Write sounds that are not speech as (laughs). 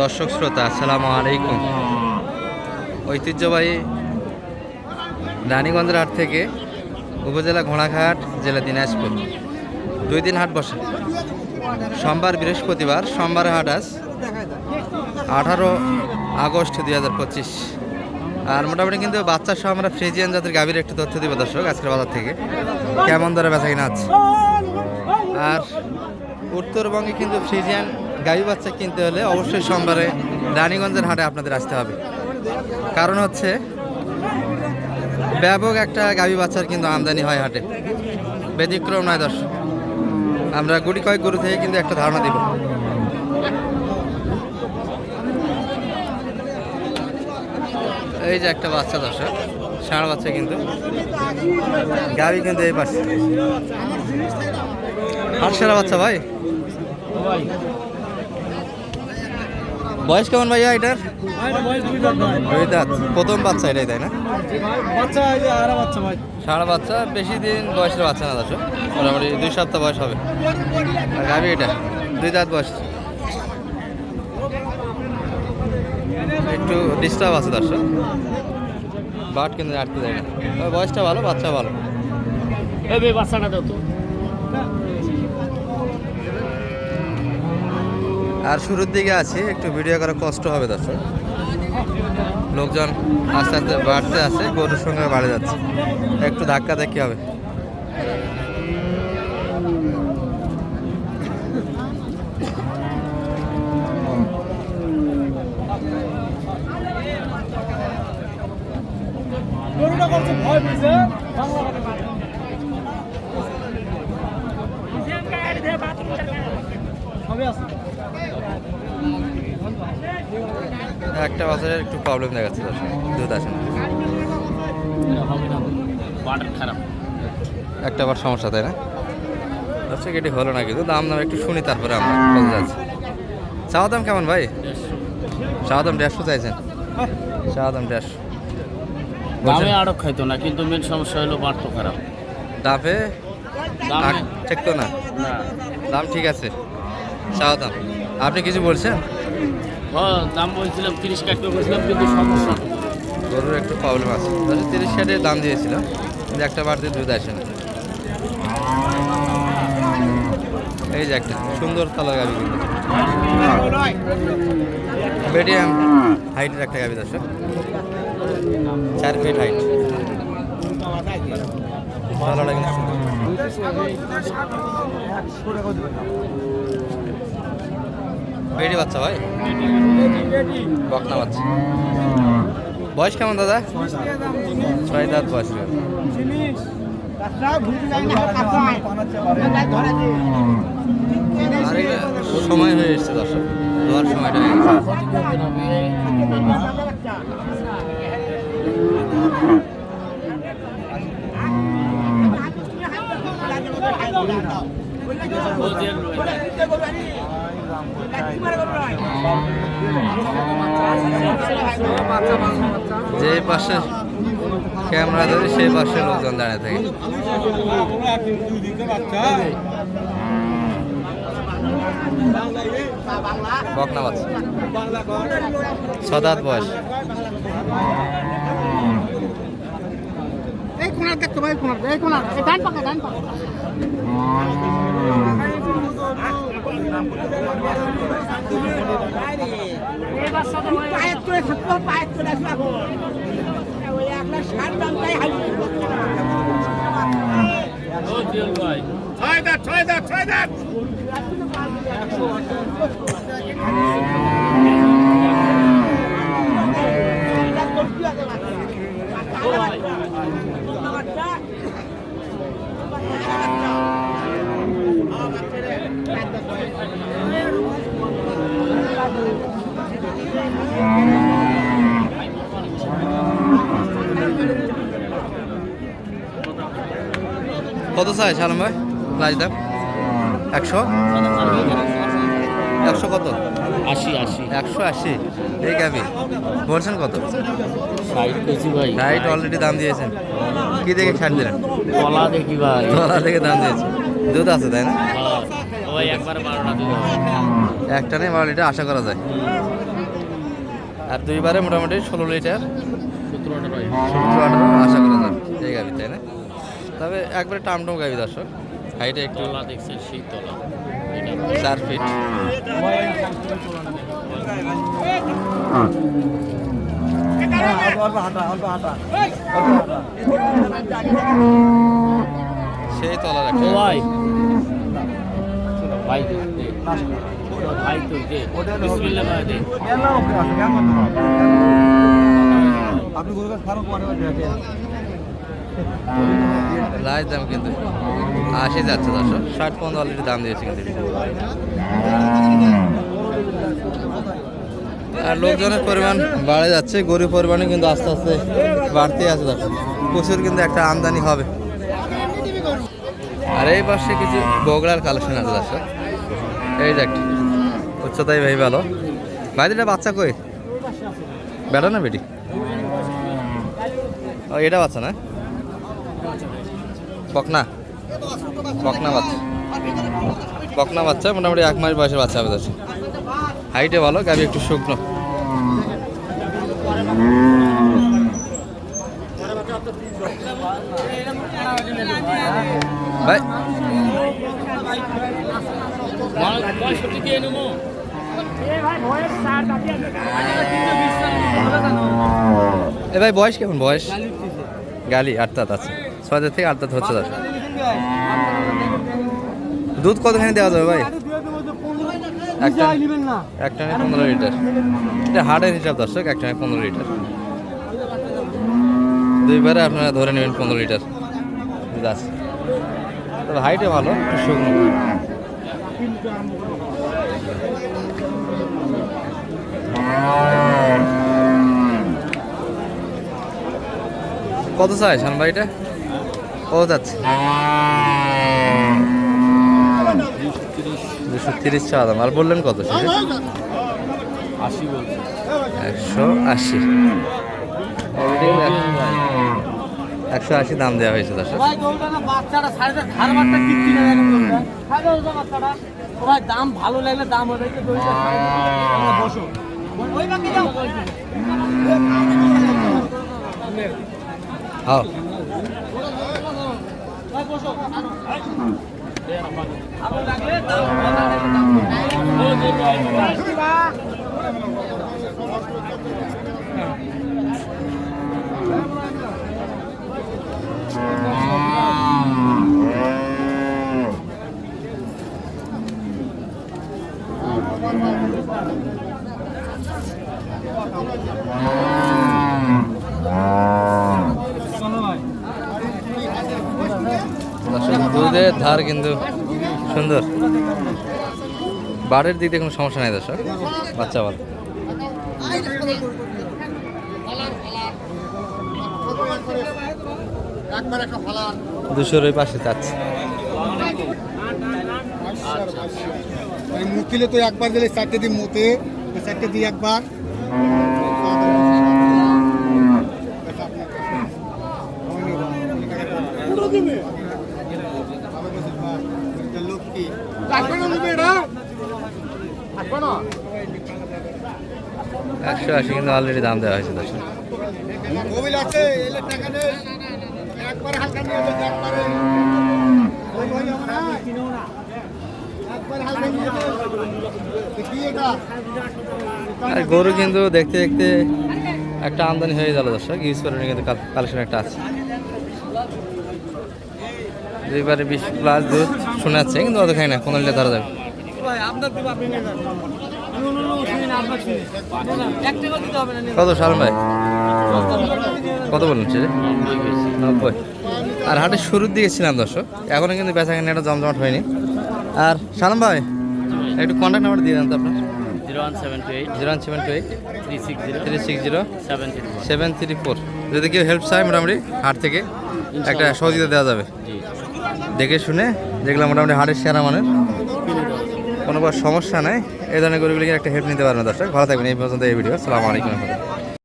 দর্শক শ্রোতা, আসসালামু আলাইকুম। ঐতিহ্যবাহী রানীগঞ্জের হাট থেকে উপজেলা ঘোড়াঘাট, জেলা দিনাজপুর। দুই দিন হাট বসে। সোমবার বৃহস্পতিবার, সোমবার হাট আজ আঠারো আগস্ট দুই হাজার পঁচিশ। আর মোটামুটি কিন্তু বাচ্চা সহ আমরা ফ্রিজিয়ান জাতের গাভীর একটু তথ্য দিব দর্শক, আজকের বাজার থেকে। কেমন দরে বেচা কিনা আছে আর উত্তরবঙ্গে কিন্তু ফ্রিজিয়ান গাভী বাচ্চা কিনতে হলে অবশ্যই সোমবারে রানীগঞ্জের হাটে আপনাদের আসতে হবে। কারণ হচ্ছে, ব্যাপক একটা গাভী বাচ্চার কিন্তু আমদানি হয় হাটে। ব্যতিক্রম নয় দর্শক। আমরা গুটি কয়েক গরু থেকে কিন্তু একটা ধারণা দিব। এই যে একটা বাচ্চা দর্শক, ষাঁড় বাচ্চা কিন্তু। গাড়ি কিন্তু এই পাশে। হাট সেরা বাচ্চা ভাই। বয়স কেমন ভাইয়া এটার? দুই দাঁত প্রথম বাচ্চা এটাই তাই না? বাচ্চা এই বাচ্চা বেশি দিন বয়সের বাচ্চা না দর্শক। মোটামুটি দুই সপ্তাহ বয়স হবে। আর গাভি এটা দুই দাঁত বয়স। একটু ডিস্টার্ব আছে দর্শক। বাট কিন্তু আটকে যায় না। বয়সটা ভালো বাচ্চা ভালো। বাচ্চাটা তো। আর শুরুর দিকে আছি, একটু ভিডিও করা কষ্ট হবে দর্শক। লোকজন আস্তে আস্তে বাড়তে আছে গরুর সঙ্গে বাড়ে যাচ্ছে। একটু ধাক্কা দেখি হবে? ভয় একটা বছরের একটু প্রবলেম দেখাচ্ছে দর্শক দুধ আসে না। একটা বার সমস্যা তাই না? দর্শক এটি হলো না কিন্তু দাম দাম একটু শুনি তারপরে আমরা বলতে যাচ্ছি। চাওয়া দাম কেমন ভাই? চাওয়া দাম দেড়শো চাইছেন। চাওয়া দাম দেড়শো। দামে আরও খাইতো না কিন্তু মেন সমস্যা হলো বাড়তো খারাপ। দামে? ঠিক তো না? না। দাম ঠিক আছে। চাওয়া দাম। আপনি কিছু বলছেন? হ্যাঁ দাম বলছিলাম, তিরিশ কাটতে বলছিলাম, কিন্তু সমস্যা। গরুর একটু প্রবলেম আছে। তিরিশ ষাটের দাম দিয়েছিলাম, কিন্তু একটা বাড়তি দুধ আসে না। এই যে একটা সুন্দর তালা গাবি কিন্তু। মিডিয়াম হাইটের একটা গাবি দর্শক চার ফিট হাইট কিন্তু সুন্দর বেডি বাচ্চা ভাই? বকনা বাচ্চা। বয়স কেমন দাদা? ছয় দাঁত বয়স। সময় হয়ে এসছে দর্শক। দেওয়ার সময়টা হয়ে যে পাশে ক্যামেরা ধরে সেই পাশে লোকজন দাঁড়িয়ে থাকে। বাচ্চা। বয়স। এই কোনার দেখতে ভাই কোনার এই কোনার ডান পাকা ডান পাকা পায়ের তোলে থাকব পায়ের তোলে আসব ওই ছয় দাঁত ছয় দাঁত ছয় দাঁত। কত চাই সালাম ভাই লাজ দাম? একশো? একশো কত? আশি আশি। একশো আশি। এই গাবি বলছেন কত? ষাট কেজি ভাই। রাইট অলরেডি দাম দিয়েছেন। কি দেখে ছাড় দিলেন? কলা দেখি ভাই। তোলা থেকে দাম দিয়েছে দুধ আছে তাই না? হ্যাঁ, একটা নেই বারো লিটার আশা করা যায়। আর দুইবারে মোটামুটি ষোলো লিটার সত্তর আঠারো আশা করা যায়। এই গাভি তাই না? তবে একবারে টামটম গাভি দর্শক। হাইটে একটু তলা দেখছেন সেই তলা। চার ফিট সেই তলার ও একটা ভাই। ভাই দে দে। ভাই তো দে। বিসমিল্লাহ ভাই দে। আপনি গরু গাছ ফার্ম (laughs) করে দাম কিন্তু। আশি যাচ্ছে দর্শক ষাট পনেরো দাম দিয়েছে কিন্তু। আর লোকজনের পরিমাণ বাড়ে যাচ্ছে গরিব পরিমাণও কিন্তু আস্তে আস্তে বাড়তে আছে দর্শক প্রচুর কিন্তু একটা আমদানি হবে। আর এই পাশে কিছু বগড়ার কালেকশন আছে দর্শক। এই একটা উচ্চতাই ভাই ভালো। ভাই, এটা বাচ্চা কই? বেটা না বেটি? ও, এটা বাচ্চা না? বকনা? বকনা বাচ্চা। বকনা বাচ্চা, মোটামুটি এক মাস বয়সের বাচ্চা দর্শক হাইটে ভালো, গাবি একটু শুকনো। ভাই। এ ভাই, বয়স কেমন? বয়স? গালি আট দাঁত আছে। ছয় দাঁত থেকে আট দাঁত হচ্ছে দর্শক দুধ কতখানি দেওয়া যাবে ভাই? একটা একটা পনেরো লিটার। এটা হার্টের হিসাব দর্শক একটা নেই পনেরো লিটার। দুইবারে আপনারা ধরে নেবেন পনেরো লিটার দুধ আছে তবে হাইটে ভালো শুকনো। কত চাই শান ভাই কত যাচ্ছে। দুশো তিরিশ চা দাম। আর বললেন কত সেটা? আশি একশো আশি। একশো আশি দাম দেওয়া হয়েছে ও ভাই দাম ভালো লাগলে হবে হ্যাঁ ভাই বসো ভালো লাগলে দাম ভালো লাগলে দাম ও যে ভাই ভাই দর্শক দুধের ধার কিন্তু সুন্দর। বাড়ির দিক দিয়ে কোনো সমস্যা নেই দর্শক, বাচ্চা ভালো দুশোর ওই পাশে চাচ্ছে মুতিলে তো একবার দিলে চারটে দিন মুতে চারটে দিই একবার। আশি কিন্তু অলরেডি দাম দেওয়া হয়েছে দর্শক। আছে আর গরু কিন্তু দেখতে দেখতে একটা আমদানি হয়ে গেল দর্শক ইউজ করে কিন্তু কালেকশন একটা আছে। দুইবারে বিশ প্লাস দুধ শোনাচ্ছে কিন্তু অত খাই না কোনো লিটার ধরা যাবে। কত সাল ভাই? কত বললেন সে নব্বই। আর হাটের শুরুর দিকে ছিলাম দর্শক এখনও কিন্তু বেচা কেনা একটা জমজমাট হয়নি। আর সালাম ভাই একটু কন্ট্যাক্ট নাম্বার দিয়ে দেন তো আপনার। যদি কেউ হেল্প চায় মোটামুটি হাট থেকে একটা সহযোগিতা দেওয়া যাবে। দেখে শুনে যেগুলো মোটামুটি হাটের সেরা মানের। কোনো সমস্যা নাই। এই ধরনের গরুগুলিকে একটা হেল্প নিতে পারবেন দর্শক। ভালো থাকবেন এই পর্যন্ত এই ভিডিও। সালামু আলাইকুম। রহমতুল্লাহ